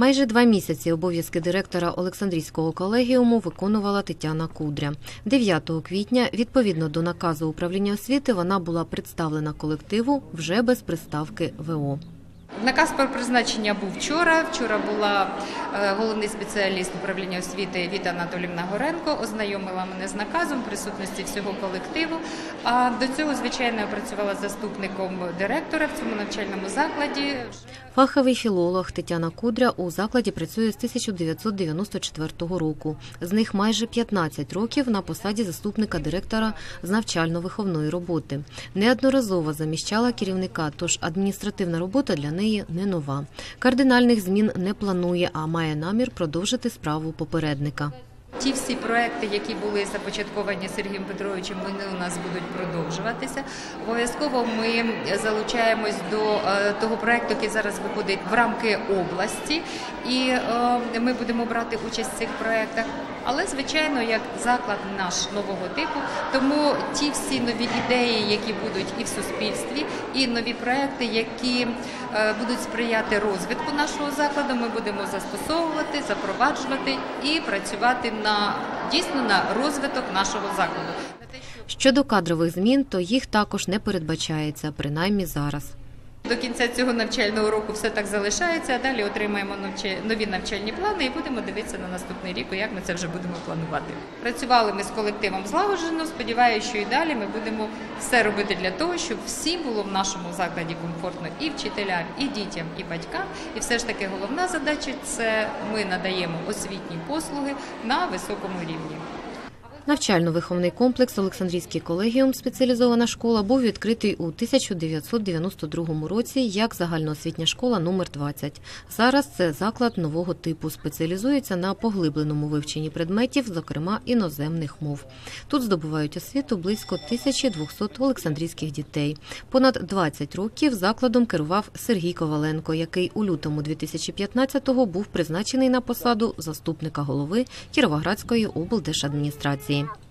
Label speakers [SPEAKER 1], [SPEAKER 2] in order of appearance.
[SPEAKER 1] Майже два місяці обов'язки директора Олександрійського колегіуму виконувала Тетяна Кудря. 9 квітня, відповідно до наказу управління освіти, вона була представлена колективу вже без приставки ВО.
[SPEAKER 2] Наказ про призначення був вчора. Вчора була е, головний спеціаліст управління освіти Віта Анатолівна Горенко, ознайомила мене з наказом присутності всього колективу. А до цього, звичайно, я працювала заступником директора в цьому навчальному закладі.
[SPEAKER 1] Фаховий філолог Тетяна Кудря у закладі працює з 1994 року. З них майже 15 років на посаді заступника директора з навчально-виховної роботи. Неодноразово заміщала керівника, тож адміністративна робота для неї не нова. Кардинальних змін не планує, а має намір продовжити справу попередника.
[SPEAKER 2] Ті всі проекти, які були започатковані Сергієм Петровичем, вони у нас будуть продовжуватися. Обов'язково ми залучаємось до е, того проекту, який зараз виходить в рамки області, і е, ми будемо брати участь в цих проектах. Але звичайно, як заклад наш нового типу, тому ті всі нові ідеї, які будуть і в суспільстві, і нові проекти, які е, будуть сприяти розвитку нашого закладу, ми будемо застосовувати, запроваджувати і працювати на дійсно на розвиток нашого закладу.
[SPEAKER 1] Щодо кадрових змін, то їх також не передбачається, принаймні зараз.
[SPEAKER 2] До кінця цього навчального року все так залишається, а далі отримаємо нові навчальні плани і будемо дивитися на наступний рік, як ми це вже будемо планувати. Працювали ми з колективом злагоджено. Сподіваюся, що і далі ми будемо все робити для того, щоб всім було в нашому закладі комфортно і вчителям, і дітям, і батькам. І все ж таки головна задача це ми надаємо освітні послуги на високому рівні.
[SPEAKER 1] Навчально-виховний комплекс Олександрійський колегіум спеціалізована школа був відкритий у 1992 році як загальноосвітня школа номер 20. Зараз це заклад нового типу, спеціалізується на поглибленому вивченні предметів, зокрема іноземних мов. Тут здобувають освіту близько 1200 олександрійських дітей. Понад 20 років закладом керував Сергій Коваленко, який у лютому 2015-го був призначений на посаду заступника голови Кіровоградської облдержадміністрації. game.